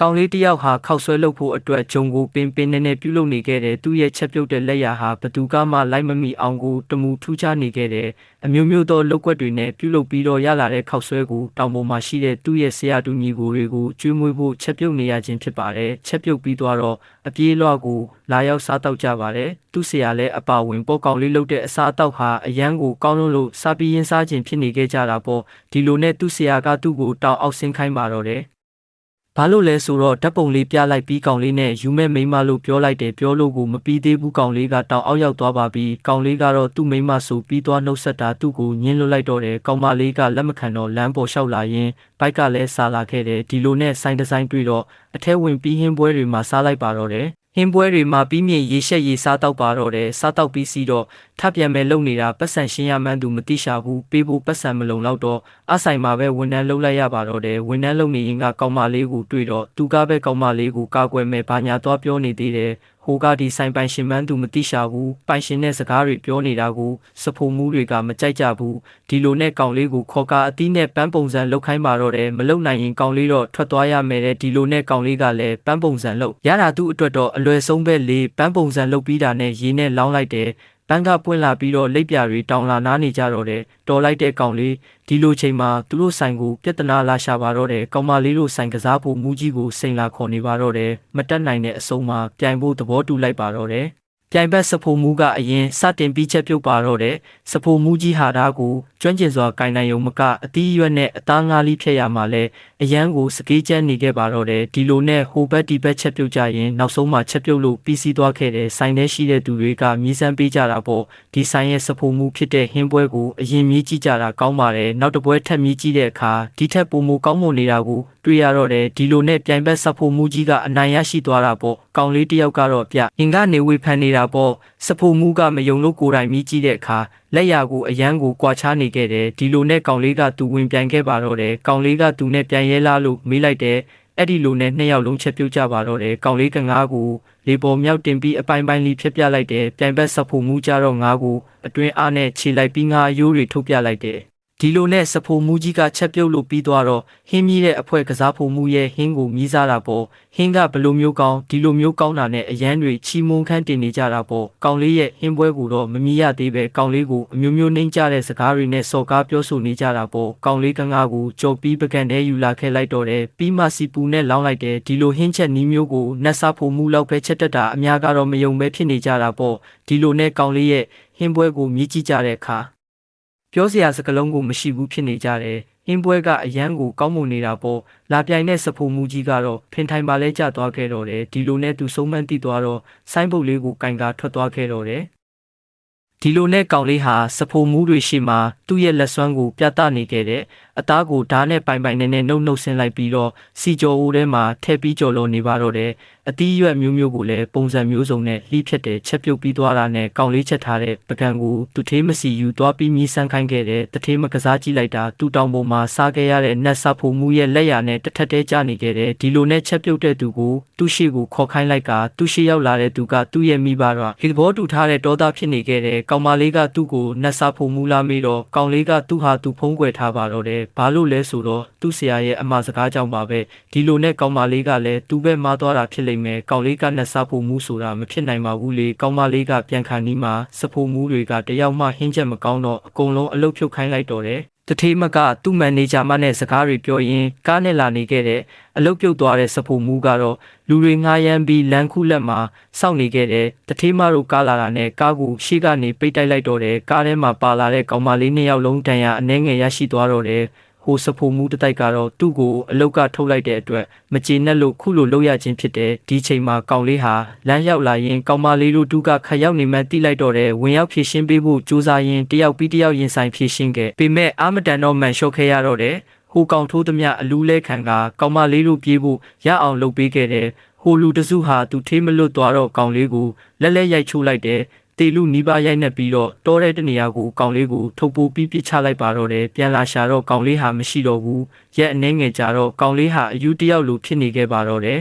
ကောင်လေးတစ်ယောက်ဟာခောက်ဆွဲလုပ်ဖို့အတွက်ဂျုံကိုပင်ပင်နဲ့နဲ့ပြုတ်လုပ်နေခဲ့တယ်သူ့ရဲ့ချက်ပြုတ်တဲ့လက်ရာဟာဘသူကမှလိုက်မမိအောင်ကိုတမူထူးခြားနေခဲ့တယ်အမျိုးမျိုးသောလုပ်ကွက်တွေနဲ့ပြုတ်လုပ်ပြီးတော့ရလာတဲ့ခောက်ဆွဲကိုတောင်ပေါ်မှာရှိတဲ့သူ့ရဲ့ဆရာတူညီကိုတွေကိုကျွေးမွေးဖို့ချက်ပြုတ်နေရခြင်းဖြစ်ပါတယ်ချက်ပြုတ်ပြီးသွားတော့အပြေးလွှားကိုလာရောက်စားတော့ကြပါတယ်သူ့ဆရာလည်းအပါဝင်ပေါ်ကောင်လေးလုပ်တဲ့အစားအသောက်ဟာအရန်ကိုကောင်းလုံးလို့စားပြီးရင်းစားခြင်းဖြစ်နေခဲ့ကြတာပေါ့ဒီလိုနဲ့သူ့ဆရာကသူ့ကိုတောင်းအောက်ဆင်းခိုင်းပါတော့တယ် ဘာလို့လဲဆိုတော့ဓာတ်ပုံလေးပြလိုက်ပြီးကောင်လေးနဲ့ယူမဲ့မိန်းမလို့ပြောလိုက်တယ်ပြောလို့ကိုမပြီးသေးဘူးကောင်လေးကတောင်အောက်ရောက်သွားပါပြီကောင်လေးကတော့သူ့မိန်းမဆိုပြီးသွားနှုတ်ဆက်တာသူ့ကိုညှင်းလွတ်လိုက်တော့တယ်ကောင်မလေးကလက်မခံတော့လမ်းပေါ်လျှောက်လာရင်ဘိုက်ကလည်းစားလာခဲ့တယ်ဒီလိုနဲ့ဆိုင်ဒီဇိုင်းတွေ့တော့အထဲဝင်ပြီးဟင်းပွဲတွေမှာစားလိုက်ပါတော့တယ် ဟင်းပွဲတွေမှာပြီးမြင်ရေရှက်ရေစားတော့ပါတော့တယ်စားတော့ပြီးစီတော့ထပ်ပြန်မဲ့လုံနေတာပတ်စံရှင်းရမှန်းသူမတိရှာဘူးပေးဖို့ပတ်စံမလုံတော့တော့အဆိုင်မှာပဲဝန်ထမ်းလုပ်လိုက်ရပါတော့တယ်ဝန်ထမ်းလုပ်နေရင်ကကောင်မလေးကိုတွေ့တော့သူကပဲကောင်မလေးကိုကာကွယ်မဲ့ဘာညာသွားပြောနေသေးတယ် ဟိုကဒီဆိုင်ပိုင်ရှင်မှန်းသူမတိရှာဘူးပိုင်ရှင်တဲ့စကားတွေပြောနေတာကိုစဖို့မှုတွေကမကြိုက်ကြဘူးဒီလိုနဲ့ကောင်လေးကိုခေါ်ကာအသီးနဲ့ပန်းပုံစံလောက်ခိုင်းပါတော့တယ်မလုံနိုင်ရင်ကောင်လေးတော့ထွက်သွားရမယ်တဲ့ဒီလိုနဲ့ကောင်လေးကလည်းပန်းပုံစံလောက်ရတာသူ့အတွက်တော့အလွယ်ဆုံးပဲလေပန်းပုံစံလောက်ပြီးတာနဲ့ရေနဲ့လောင်းလိုက်တယ် ပန်းကပွင့်လာပြီးတော့လက်ပြတွေတောင်လာနားနေကြတော့တယ်တော်လိုက်တဲ့ကောင်လေးဒီလိုချိန်မှာသူတို့ဆိုင်ကိုပြဿနာလာရှာပါတော့တယ်ကောင်မလေးတို့ဆိုင်ကစားဖို့မူကြီးကိုစိန်လာခေါ်နေပါတော့တယ်မတက်နိုင်တဲ့အဆုံးမှာပြိုင်ဖို့သဘောတူလိုက်ပါတော့တယ်ပြိုင်ဘက်စဖို့မူကအရင်စတင်ပြီးချက်ပြုတ်ပါတော့တယ်စဖို့မူကြီးဟာဒါကို ကျွမ်းကျင်စွာကင်နိုင်ုံမကအတီးရွက်နဲ့အသားငါးလီဖြတ်ရမှာလဲအရန်ကိုစကေးကျန်းနေခဲ့ပါတော့တယ်ဒီလိုနဲ့ဟိုဘက်ဒီဘက်ချက်ပြုတ်ကြရင်နောက်ဆုံးမှချက်ပြုတ်လို့ပြီးစီးသွားခဲ့တဲ့ဆိုင်ထဲရှိတဲ့သူတွေကမြည်စမ်းပေးကြတာပေါ့ဒီဆိုင်ရဲ့စဖို့မူဖြစ်တဲ့ဟင်းပွဲကိုအရင်မြည်ကြည့်ကြတာကောင်းပါတယ်နောက်တစ်ပွဲထပ်မြည်ကြည့်တဲ့အခါဒီထက်ပိုမိုကောင်းမွန်နေတာကိုတွေ့ရတော့တယ်ဒီလိုနဲ့ပြိုင်ဘက်စဖို့မူကြီးကအနိုင်ရရှိသွားတာပေါ့ကောင်လေးတစ်ယောက်ကတော့ပြရင်ကနေဝေဖန်နေတာပေါ့စဖို့မူကမယုံလို့ကိုယ်တိုင်မြည်ကြည့်တဲ့အခါလက်ရာကိုအရန်ကိုကွာခြားနေခဲ့တယ်ဒီလိုနဲ့ကောင်လေးကသူဝင်ပြန်ခဲ့ပါတော့တယ်ကောင်လေးကသူနဲ့ပြန်ရဲလားလို့မေးလိုက်တယ်အဲ့ဒီလိုနဲ့နှစ်ယောက်လုံးချက်ပြုတ်ကြပါတော့တယ်ကောင်လေးကငါးကိုလေပေါ်မြောက်တင်ပြီးအပိုင်းပိုင်းလေးဖြတ်ပြလိုက်တယ်ပြိုင်ဘက်စဖို့မူကြတော့ငါးကိုအတွင်းအားနဲ့ခြေလိုက်ပြီးငါအယိုးတွေထုတ်ပြလိုက်တယ် ဒီလိုနဲ့စဖိုမူကြီးကချက်ပြုတ်လို့ပြီးသွားတော့ဟင်းမြည်တဲ့အဖွဲကစားဖို့မူရဲ့ဟင်းကိုမြည်စားတာပေါ့ဟင်းကဘလိုမျိုးကောင်းဒီလိုမျိုးကောင်းတာနဲ့အရန်တွေချီမုန်းခန်းတင်နေကြတာပေါ့ကောင်လေးရဲ့ဟင်းပွဲကိုတော့မမြည်ရသေးပဲကောင်လေးကိုအမျိုးမျိုးနှိမ့်ကြတဲ့စကားတွေနဲ့စော်ကားပြောဆိုနေကြတာပေါ့ကောင်လေးကငါးကိုကြော်ပြီးပကံထဲယူလာခဲ့လိုက်တော့တယ်ပြီးမှစီပူနဲ့လောင်းလိုက်တယ်ဒီလိုဟင်းချက်နီးမျိုးကိုနတ်စားဖို့မူလောက်ပဲချက်တက်တာအများကတော့မယုံပဲဖြစ်နေကြတာပေါ့ဒီလိုနဲ့ကောင်လေးရဲ့ဟင်းပွဲကိုမြည်ကြည့်ကြတဲ့အခါ ပြောစရာစကားလုံးကိုမရှိဘူးဖြစ်နေကြတယ်။အင်းပွဲကအရန်ကိုကောင်းမွန်နေတာပေါ့။လာပြိုင်တဲ့စဖိုမူကြီးကတော့ဖင်ထိုင်ပါလဲကျသွားခဲ့တော့တယ်။ဒီလိုနဲ့သူဆုံးမတိသွားတော့ဆိုင်းပုတ်လေးကိုကင်ကာထွက်သွားခဲ့တော့တယ်။ဒီလိုနဲ့ကောင်လေးဟာစဖိုမူတွေရှိမှသူ့ရဲ့လက်စွမ်းကိုပြသနေခဲ့တဲ့ အသားကိုဓာတ်နဲ့ပိုင်ပိုင်နဲ့နဲ့နှုတ်နှုတ်ဆင်းလိုက်ပြီးတော့စီကြော်အိုးထဲမှာထည့်ပြီးကြော်လို့နေပါတော့တယ်။အသီးရွက်မျိုးမျိုးကိုလည်းပုံစံမျိုးစုံနဲ့လှိဖြတ်တဲ့ချက်ပြုတ်ပြီးသွားတာနဲ့ကောင်လေးချက်ထားတဲ့ပကံကိုသူထေးမစီယူသွားပြီးမြည်ဆန်းခိုင်းခဲ့တဲ့တထေးမကစားကြည့်လိုက်တာသူ့တောင်ပေါ်မှာစားခဲ့ရတဲ့နတ်ဆာဖို့မူရဲ့လက်ရနဲ့တစ်ထက်တည်းကျနေခဲ့တဲ့ဒီလိုနဲ့ချက်ပြုတ်တဲ့သူကိုသူ့ရှိကိုခေါ်ခိုင်းလိုက်ကသူ့ရှိရောက်လာတဲ့သူကသူ့ရဲ့မိဘတော့ဒီသဘောတူထားတဲ့ဒေါသဖြစ်နေခဲ့တဲ့ကောင်မလေးကသူ့ကိုနတ်ဆာဖို့မူလာမေးတော့ကောင်လေးကသူ့ဟာသူဖုံးကွယ်ထားပါတော့တယ်ဘာလို့လဲဆိုတော့သူ့ဆရာရဲ့အမှားစကားကြောင့်ပါပဲဒီလိုနဲ့ကောင်မလေးကလည်းသူ့ဘက်မှားသွားတာဖြစ်လိမ့်မယ်ကောင်လေးကနတ်ဆာဖို့မူဆိုတာမဖြစ်နိုင်ပါဘူးလေကောင်မလေးကပြန်ခံနီးမှာစဖို့မူတွေကတယောက်မှဟင်းချက်မကောင်းတော့အကုန်လုံးအလုတ်ဖြုတ်ခိုင်းလိုက်တော့တယ် တထေးမကသူ့မန်နေဂျာမနဲ့စကားတွေပြောရင်ကားနဲ့လာနေခဲ့တဲ့အလုတ်ပြုတ်သွားတဲ့စဖို့မူကတော့လူတွေငားရမ်းပြီးလမ်းခုလက်မှာစောင့်နေခဲ့တဲ့တထေးမတို့ကားလာတာနဲ့ကားကိုရှေ့ကနေပိတ်တိုက်လိုက်တော့တယ်ကားထဲမှာပါလာတဲ့ကောင်မလေးနှစ်ယောက်လုံးတန်ရာအနှဲငယ်ရရှိသွားတော့တယ် ဟိုစဖိုမူတတိုက်ကတော့သူ့ကိုအလုတ်ကထုတ်လိုက်တဲ့အတွက်မကျေနပ်လို့ခုလိုလုပ်ရခြင်းဖြစ်တဲ့ဒီချိန်မှာကောင်လေးဟာလမ်းရောက်လာရင်ကောင်မလေးတို့တူကခရောက်နေမှတိလိုက်တော့တဲ့ဝင်ရောက်ဖြည့်ရှင်းပေးဖို့ကြိုးစားရင်တယောက်ပြီးတယောက်ရင်ဆိုင်ဖြည့်ရှင်းခဲ့ပေမဲ့အာမတန်တော့မန်လျှော့ခဲ့ရတော့တဲ့ဟိုကောင်ထိုးသမျှအလူးလဲခံကကောင်မလေးတို့ပြေးဖို့ရအောင်လုပ်ပေးခဲ့တယ်ဟိုလူတစုဟာသူထေးမလွတ်သွားတော့ကောင်လေးကိုလက်လက်ရိုက်ချိုးလိုက်တယ် တေလူနီးပါးရိုက်နှက်ပြီးတော့တောတဲ့တနေရာကိုကောင်လေးကိုထုတ်ပိုးပြီးပြစ်ချလိုက်ပါတော့တယ်ပြန်လာရှာတော့ကောင်လေးဟာမရှိတော့ဘူးရက်အနှဲငယ်ကြာတော့ကောင်လေးဟာအယူတယောက်လိုဖြစ်နေခဲ့ပါတော့တယ်